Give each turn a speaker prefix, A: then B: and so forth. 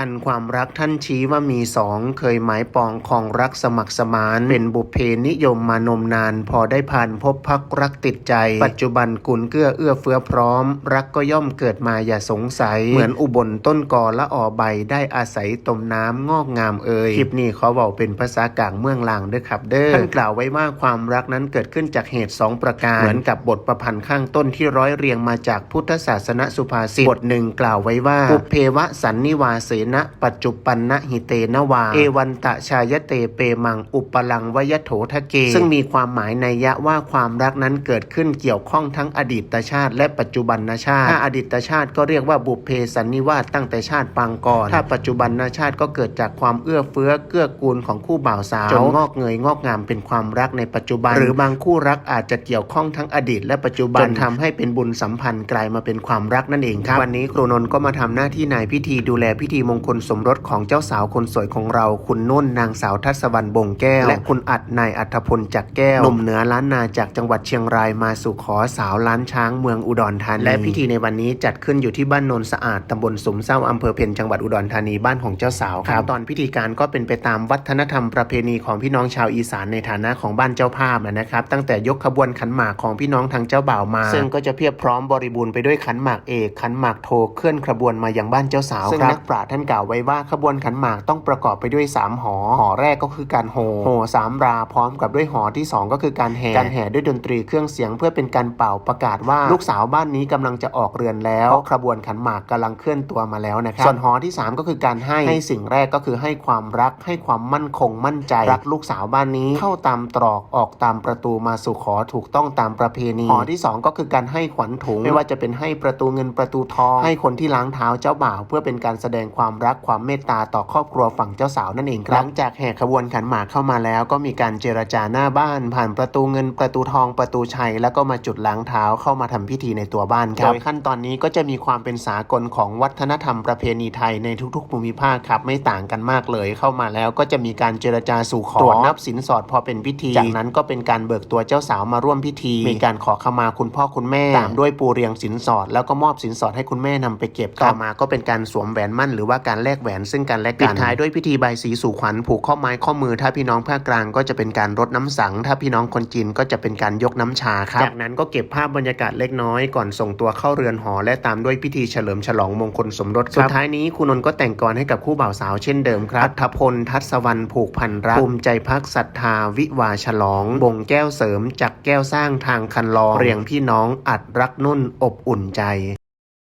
A: อันความรักท่านชี้ว่ามีสองเคยหมายปองของรักสมัครสมาน เป็นบุพเพนิยมมานมนาน พอได้ผ่านพบพักรักติดใจ ปัจจุบันกุลเกื้อเอื้อเฟื้อพร้อม รักก็ย่อมเกิดมาอย่าสงสัย เหมือนอุบลต้นกอละออใบได้อาศัยตมน้ำงอกงามเอ่ยคลิปนี้เขาบอกเป็นภาษากลางเมืองลางด้อครับ เด้อท่านกล่าวไว้ว่าความรักนั้นเกิดขึ้นจากเหตุสองประการ เหมือนกับบทประพันธ์ข้างต้นที่ร้อยเรียงมาจากพุทธศาสนสุภาษิตบทหนึ่งกล่าวไว้ว่าปุพเพวะสันนิวาเสนะปัจจุปันนะหิเตนวา เอวันตะชายเตเปมังอุปลังวยโถทะเก ซึ่งมีความหมายในยะว่าความรักนั้นเกิดขึ้นเกี่ยวข้องทั้งอดีตชาติ และปัจจุบันชาติ ถ้าอดีตชาติก็เรียกว่าบุพเพสันนิวาสตั้งแต่ชาติปางก่อน ถ้าปัจจุบันชาติก็เกิดจากความเอื้อเฟื้อเกื้อกูลของคู่บ่าวสาวจนงอกเงยงอกงามเป็นความรักในปัจจุบัน หรือบางคู่รักอาจจะเกี่ยวข้องทั้งอดีต และปัจจุบันจนทำให้เป็นบุญสัมพันธ์กลายมาเป็นความรักนั่นเองครับวันนี้ครูนนท์ก็มาทำหน้าที่นายพิธีดูแลพิธีมงคลสมรสของเจ้าสาวคนสวยของเรา คุณนุ่นนางสาวทัศวรรณบงแก้ว และคุณอัดนายอัธพลจักรแก้วหนุ่มเหนือล้านนาจากจังหวัดเชียงรายมาสู่ขอสาวล้านช้างเมืองอุดรธานีและพิธีในวันนี้จัดขึ้นอยู่ที่บ้านโนนสะอาดตำบลสมเศร้าอำเภอเพ็ญจังหวัดอุดรธานีบ้านของเจ้าสาวครับตอนพิธีการก็เป็นไปตามวัฒนธรรมประเพณีของพี่น้องชาวอีสานในฐานะของบ้านเจ้าภาพนะครับ ตั้งแต่ยกขบวนขันหมากของพี่น้องทางเจ้าบ่าวมา ซึ่งก็จะเพียบพร้อมบริบูรณ์ไปด้วยขันหมากเอกขันหมากโทเคลื่อนขบวนมายังบ้านเจ้าสาวซึ่งนักปราชญ์ท่านกล่าวไว้ว่าขบวนขันหมากต้องประกอบไปด้วยสามหอ หอแรกก็คือการโหโหสามราพร้อมกับด้วยหอที่สองก็คือการแห่ การแห่ด้วยดนตรีเครื่องเสียงเพื่อเป็นการเป่าประกาศว่าลูกสาวบ้านนี้กำลังจะออกเรือนแล้วเพราะขบวนขันหมากกำลังเคลื่อนตัวมาแล้วนะครับส่วนหอที่สามก็คือการให้ให้สิ่งแรกก็คือให้ความรักให้ความมั่นคงมั่นใจ รักลูกสาวบ้านนี้เข้าตามตรอกออกตามประตูมาสู่ขอถูกต้องตามประเพณีหอที่สองก็คือการให้ขวัญถุง ไม่ว่าจะเป็นให้ประตูเงินประตูทอง ให้คนที่ล้างเท้าเจ้าบ่าว เพื่อเป็นการแสดงความรักความเมตตาต่อครอบครัวฝั่งเจ้าสาวนั่นเองครับหลังจากแห่ขบวนขันหมากเข้ามาแล้ว ก็มีการเจรจาหน้าบ้าน ผ่านประตูเงินประตูทองประตูชัย แล้วก็มาจุดล้างเท้าเข้ามาทำพิธีในตัวบ้านครับโดยขั้นตอนนี้ก็จะมีความเป็นสากลของวัฒนธรรมประเพณีไทยในทุกๆภูมิภาคครับไม่ต่างกันมากเลยเข้ามาแล้วก็จะมีการเจรจาสู่ขอตรวจนับสินสอดพอเป็นพิธี จากนั้นก็เป็นการเบิกตัวเจ้าสาวมาร่วมพิธี มีการขอขมาคุณพ่อคุณแม่ตามด้วยปูเรียงสินสอด แล้วก็มอบสินสอดให้คุณแม่นำไปเก็บต่อมาก็เป็นการสวมแหวนมั่นหรือว่าการแลกแหวนซึ่งกันและกันปิดท้ายด้วยพิธีใบายสีสู่ขวัญผูกข้อไม้ข้อมือ ถ้าพี่น้องภาคกลางก็จะเป็นการรดน้ำสัง ถ้าพี่น้องคนจีนก็จะเป็นการยกน้ำชาครับจากนั้นก็เก็บภาพบรรยากาศเล็กน้อยก่อนส่งตัวเข้าเรือนหอ และตามด้วยพิธีเฉลิมฉลองมงคลสมรสสุดท้ายนี้คุณนนท์ก็แต่งกรให้กับคู่บ่าวสาวเช่นเดิมครับอัธพลทัศวรรณผูกพันรักภูมิใจพักศรัทธาวิวาฉลอง บงแก้วเสริมจักแก้วสร้างทางคันลองเรียงพี่น้องอัดรักนุ่นอบอุ่นใจ